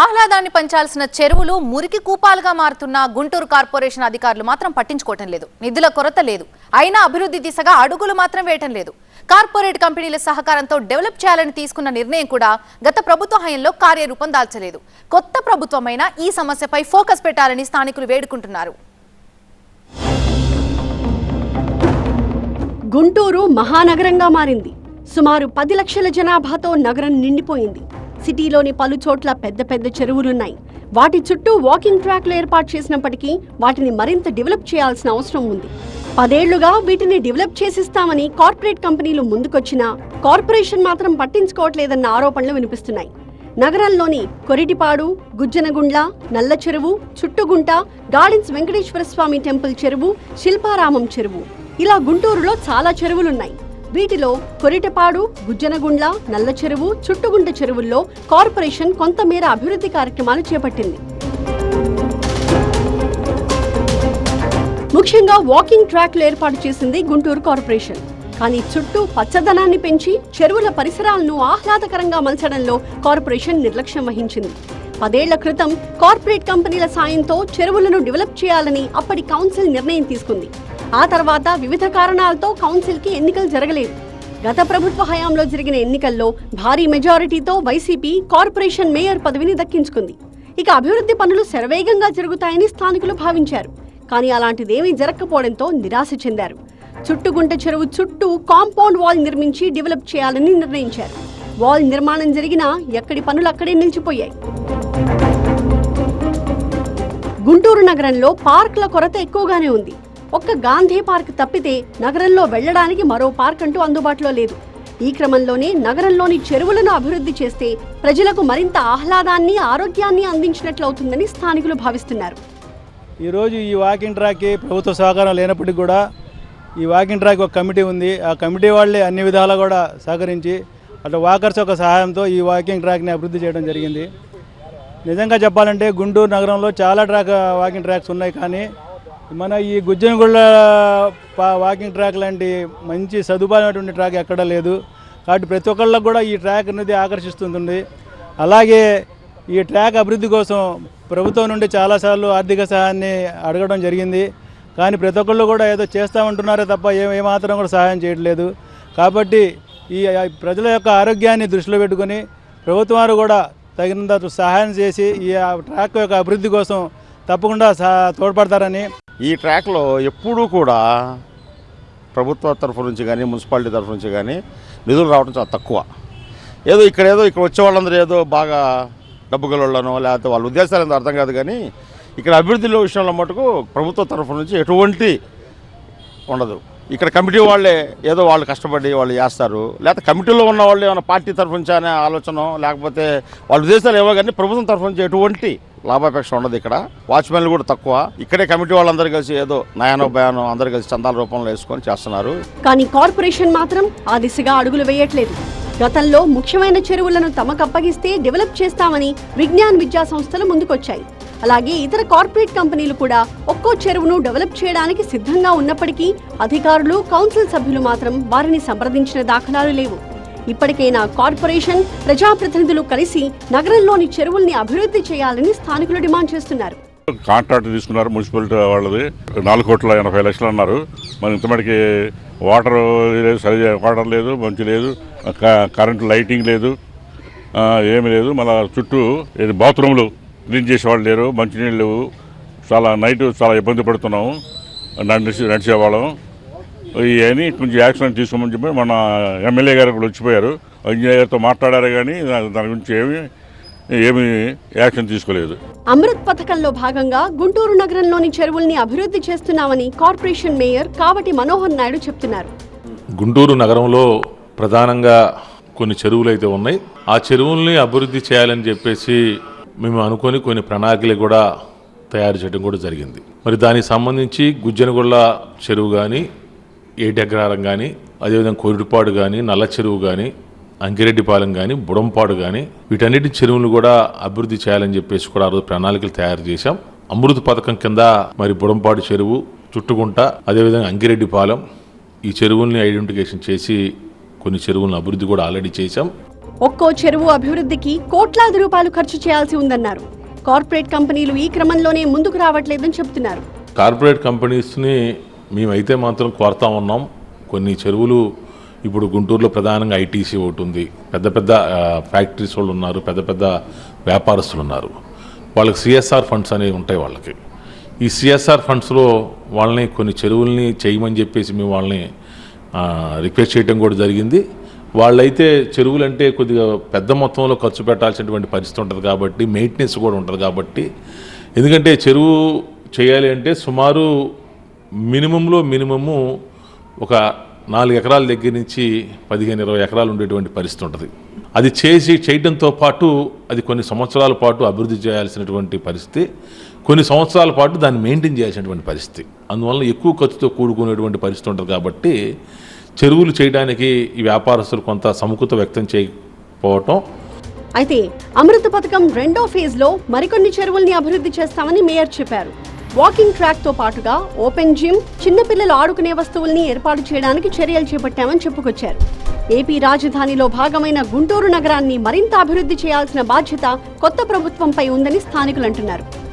ఆహ్లాదాన్ని పంచాల్సిన చెరువులు మురికి కూపాలుగా మారుతున్న గుంటూరు కార్పొరేషన్ అధికారులు మాత్రం పట్టించుకోవటం లేదు. నిధుల కొరత లేదు. అయినా అభివృద్ధి దిశగా అడుగులు మాత్రం వేయటం లేదు. కార్పొరేట్ కంపెనీల సహకారంతో డెవలప్ చేయాలని తీసుకున్న నిర్ణయం కూడా గత ప్రభుత్వ హయంలో కార్యరూపం దాల్చలేదు. కొత్త ప్రభుత్వమైన ఈ సమస్యపై ఫోకస్ పెట్టాలని స్థానికులు వేడుకుంటున్నారు. గుంటూరు మహానగరంగా మారింది. సుమారు పది లక్షల జనాభాతో నగరం నిండిపోయింది. సిటీలోని పలు చోట్ల పెద్ద పెద్ద చెరువులున్నాయి. వాటి చుట్టూ వాకింగ్ ట్రాక్లు ఏర్పాటు చేసినప్పటికీ వాటిని మరింత డెవలప్ చేయాల్సిన అవసరం ఉంది. పదేళ్ళుగా వీటిని డెవలప్ చేసిస్తామని కార్పొరేట్ కంపెనీలు ముందుకొచ్చినా కార్పొరేషన్ మాత్రం పట్టించుకోవట్లేదన్న ఆరోపణలు వినిపిస్తున్నాయి. నగరంలోని కొరిటిపాడు గుజ్జనగుండ్ల నల్ల చెరువు చుట్టుగుంట గార్డెన్స్ వెంకటేశ్వర స్వామి టెంపుల్ చెరువు శిల్పారామం చెరువు. ఇలా గుంటూరులో చాలా చెరువులున్నాయి. వీటిలో కొరిటపాడు గుజ్జనగుండ్ల నల్ల చెరువు చుట్టుగుంట చెరువుల్లో కార్పొరేషన్ కొంతమేర అభివృద్ధి కార్యక్రమాలు చేపట్టింది. ముఖ్యంగా వాకింగ్ ట్రాక్లు ఏర్పాటు చేసింది గుంటూరు కార్పొరేషన్. కానీ చుట్టూ పచ్చదనాన్ని పెంచి చెరువుల పరిసరాలను ఆహ్లాదకరంగా మలచడంలో కార్పొరేషన్ నిర్లక్ష్యం వహించింది. పదేళ్ళ క్రితం కార్పొరేట్ కంపెనీల సాయంతో చెరువులను డెవలప్ చేయాలని అప్పటి కౌన్సిల్ నిర్ణయం తీసుకుంది. ఆ తర్వాత వివిధ కారణాలతో కౌన్సిల్కి ఎన్నికలు జరగలేదు. గత ప్రభుత్వ హయాంలో జరిగిన ఎన్నికల్లో భారీ మెజారిటీతో వైసీపీ కార్పొరేషన్ మేయర్ పదవిని దక్కించుకుంది. ఇక అభివృద్ధి పనులు శరవేగంగా జరుగుతాయని స్థానికులు భావించారు. కానీ అలాంటిదేమీ జరగకపోవడంతో నిరాశ చెందారు. చుట్టుగుంట చెరువు చుట్టూ కాంపౌండ్ వాల్ నిర్మించి డెవలప్ చేయాలని నిర్ణయించారు. వాల్ నిర్మాణం జరిగినా ఎక్కడి పనులు అక్కడే నిలిచిపోయాయి. గుంటూరు నగరంలో పార్కుల కొరత ఎక్కువగానే ఉంది. ఒక్క గాంధీ పార్క్ తప్పితే నగరంలో వెళ్ళడానికి మరో పార్క్ అంటూ అందుబాటులో లేదు. ఈ క్రమంలోనే నగరంలోని చెరువులను అభివృద్ధి చేస్తే ప్రజలకు మరింత ఆహ్లాదాన్ని ఆరోగ్యాన్ని అందించినట్లవుతుందని స్థానికులు భావిస్తున్నారు. ఈరోజు ఈ వాకింగ్ ట్రాక్కి ప్రభుత్వ సహకారం లేనప్పటికీ కూడా ఈ వాకింగ్ ట్రాక్ ఒక కమిటీ ఉంది. ఆ కమిటీ వాళ్ళే అన్ని విధాలా కూడా సహకరించి అట్లా వాకర్స్ యొక్క సహాయంతో ఈ వాకింగ్ ట్రాక్ని అభివృద్ధి చేయడం జరిగింది. నిజంగా చెప్పాలంటే గుంటూరు నగరంలో చాలా ట్రాక్ వాకింగ్ ట్రాక్స్ ఉన్నాయి కానీ మన ఈ గుజ్జనగుళ్ళ వాకింగ్ ట్రాక్ లాంటి మంచి సదుపాయమైనటువంటి ట్రాక్ ఎక్కడా లేదు. కాబట్టి ప్రతి ఒక్కళ్ళకు కూడా ఈ ట్రాక్ అనేది ఆకర్షిస్తుంది అలాగే ఈ ట్రాక్ అభివృద్ధి కోసం ప్రభుత్వం నుండి చాలాసార్లు ఆర్థిక సహాయాన్ని అడగడం జరిగింది. కానీ ప్రతి ఒక్కళ్ళు కూడా ఏదో చేస్తామంటున్నారే తప్ప ఏ ఏమాత్రం కూడా సహాయం చేయట్లేదు. కాబట్టి ఈ ప్రజల యొక్క ఆరోగ్యాన్ని దృష్టిలో పెట్టుకొని ప్రభుత్వం వారు కూడా తగినంత సహాయం చేసి ఈ ఆ ట్రాక్ యొక్క అభివృద్ధి కోసం తప్పకుండా తోడ్పడతారని ఈ ట్రాక్లో ఎప్పుడూ కూడా ప్రభుత్వ తరఫు నుంచి కానీ మున్సిపాలిటీ తరఫు నుంచి కానీ నిధులు రావడం చాలా తక్కువ. ఏదో ఇక్కడ ఏదో ఇక్కడ వచ్చే వాళ్ళందరూ ఏదో బాగా డబ్బు గలవాళ్ళనో లేకపోతే వాళ్ళ ఉద్దేశాలు ఏందో అర్థం కాదు కానీ ఇక్కడ అభివృద్ధిలో విషయంలో మటుకు ప్రభుత్వ తరఫు నుంచి ఎటువంటి ఉండదు. ఇక్కడ కమిటీ వాళ్ళే ఏదో వాళ్ళు కష్టపడి వాళ్ళు చేస్తారు. లేకపోతే కమిటీలో ఉన్న వాళ్ళు ఏమైనా పార్టీ తరఫు నుంచి అనే ఆలోచన లేకపోతే వాళ్ళ ఉద్దేశాలు ఏవో కానీ ప్రభుత్వం తరఫు నుంచి ఎటువంటి లాభాపేక్ష ఉండదు ఇక్కడ. వాచ్మెన్లు కూడా తక్కువ. ఇక్కడే కమిటీ వాళ్ళందరూ కలిసి ఏదో నయానో భయానో అందరూ కలిసి చందాల రూపంలో వేసుకొని చేస్తున్నారు. కానీ కార్పొరేషన్ మాత్రం ఆ దిశగా అడుగులు వేయట్లేదు. గతంలో ముఖ్యమైన చెరువులను తమకు అప్పగిస్తే డెవలప్ చేస్తామని విజ్ఞాన్ విద్యా సంస్థలు ముందుకొచ్చాయి. అలాగే ఇతర కార్పొరేట్ కంపెనీలు కూడా ఒక్కో చెరువును డెవలప్ చేయడానికి సిద్ధంగా ఉన్నప్పటికీ అధికారులు కౌన్సిల్ సభ్యులు మాత్రం వారిని సంప్రదించిన దాఖలాలు లేవు. ఇప్పటికైనా కార్పొరేషన్ ప్రజాప్రతినిధులు కలిసి నగరంలోని చెరువుల్ని అభివృద్ధి చేయాలని స్థానికులు డిమాండ్ చేస్తున్నారు. కాంట్రాక్ట్ తీసుకున్నారు మున్సిపాలిటీ వాళ్ళది. నాలుగు కోట్ల ఎనభై లక్షలు అన్నారు. మరి ఇంతమటికి వాటర్ లేదు సరి వాటర్ లేదు మంచి లేదు క- కరెంటు లైటింగ్ లేదు ఏమి ఏమీ లేదు. మళ్ళీ చుట్టూ బాత్రూమ్లు క్లీన్ చేసేవాళ్ళు లేరు మంచినీళ్ళు లేవు. చాలా నైట్ చాలా ఇబ్బంది పడుతున్నాము నడిచి నడిచేవాళ్ళం ఇవన్నీ కొంచెం యాక్షన్ తీసుకోమని చెప్పి మన ఎమ్మెల్యే గారు కూడా వచ్చిపోయారు. ఇంజనీర్ గారితో మాట్లాడారు కానీ దాని గురించి ఏమీ ఏమీ యాక్షన్ తీసుకోలేదు. అమృత్ పథకంలో భాగంగా గుంటూరు నగరంలోని చెరువుల్ని అభివృద్ధి చేస్తున్నామని కార్పొరేషన్ మేయర్ కావటి మనోహర్ నాయుడు చెప్తున్నారు. గుంటూరు నగరంలో ప్రధానంగా కొన్ని చెరువులు అయితే ఉన్నాయి. ఆ చెరువుల్ని అభివృద్ధి చేయాలని చెప్పేసి మేము అనుకొని కొన్ని ప్రణాళికలు కూడా తయారు చేయడం కూడా జరిగింది. మరి దానికి సంబంధించి గుజ్జనగొల్ల చెరువు కానీ ఏటెగ్రారం కానీ అదేవిధంగా కోరిడిపాడు కానీ నల్ల చెరువు కానీ అంకిరెడ్డిపాలెం కానీ బుడంపాడు కానీ వీటన్నిటి చెరువులు కూడా అభివృద్ధి చేయాలని చెప్పేసి కూడా ఆ రోజు ప్రణాళికలు తయారు చేశాం. అమృత పథకం కింద మరి బుడంపాడు చెరువు చుట్టుకుంట అదేవిధంగా అంకిరెడ్డిపాలెం ఈ చెరువుల్ని ఐడెంటిఫికేషన్ చేసి కొన్ని చెరువులను అభివృద్ధి కూడా ఆల్రెడీ చేశాం. ఒక్కో చెరువు అభివృద్ధికి కోట్లాది రూపాయలు ఖర్చు చేయాల్సి ఉందన్నారు. కార్పొరేట్ కంపెనీలు ఈ క్రమంలోనే ముందుకు రావట్లేదని చెబుతున్నారు. కార్పొరేట్ కంపెనీస్ని మేమైతే మాత్రం కోరుతా ఉన్నాం. కొన్ని చెరువులు ఇప్పుడు గుంటూరులో ప్రధానంగా ఐటీసీ ఒకటి ఉంది. పెద్ద పెద్ద ఫ్యాక్టరీస్ వాళ్ళు ఉన్నారు. పెద్ద పెద్ద వ్యాపారస్తులు ఉన్నారు. వాళ్ళకి సిఎస్ఆర్ ఫండ్స్ అనేవి ఉంటాయి వాళ్ళకి. ఈ సిఎస్ఆర్ ఫండ్స్లో వాళ్ళని కొన్ని చెరువుల్ని చేయమని చెప్పేసి మేము వాళ్ళని రిక్వెస్ట్ చేయడం కూడా జరిగింది. వాళ్ళైతే చెరువులు అంటే కొద్దిగా పెద్ద మొత్తంలో ఖర్చు పెట్టాల్సినటువంటి పరిస్థితి ఉంటుంది కాబట్టి మెయింటెనెన్స్ కూడా ఉంటుంది కాబట్టి. ఎందుకంటే చెరువు చేయాలి అంటే సుమారు మినిమంలో మినిమము ఒక నాలుగు ఎకరాల దగ్గర నుంచి పదిహేను ఇరవై ఎకరాలు ఉండేటువంటి పరిస్థితి ఉంటుంది. అది చేసి చేయడంతో పాటు అది కొన్ని సంవత్సరాల పాటు అభివృద్ధి చేయాల్సినటువంటి పరిస్థితి. కొన్ని సంవత్సరాల పాటు దాన్ని మెయింటైన్ చేయాల్సినటువంటి పరిస్థితి. అందువల్ల ఎక్కువ ఖర్చుతో కూడుకునేటువంటి పరిస్థితి ఉంటుంది కాబట్టి చెరువులు చేయడానికి ఈ వ్యాపారస్తులు కొంత సముఖత వ్యక్తం చేయకపోవటం. అయితే అమృత పథకం రెండో ఫేజ్లో మరికొన్ని చెరువుల్ని అభివృద్ధి చేస్తామని మేయర్ చెప్పారు. వాకింగ్ ట్రాక్తో పాటుగా ఓపెన్ జిమ్ చిన్నపిల్లలు ఆడుకునే వస్తువుల్ని ఏర్పాటు చేయడానికి చర్యలు చేపట్టామని చెప్పుకొచ్చారు. ఏపీ రాజధానిలో భాగమైన గుంటూరు నగరాన్ని మరింత అభివృద్ధి చేయాల్సిన బాధ్యత కొత్త ప్రభుత్వంపై ఉందని స్థానికులు అంటున్నారు.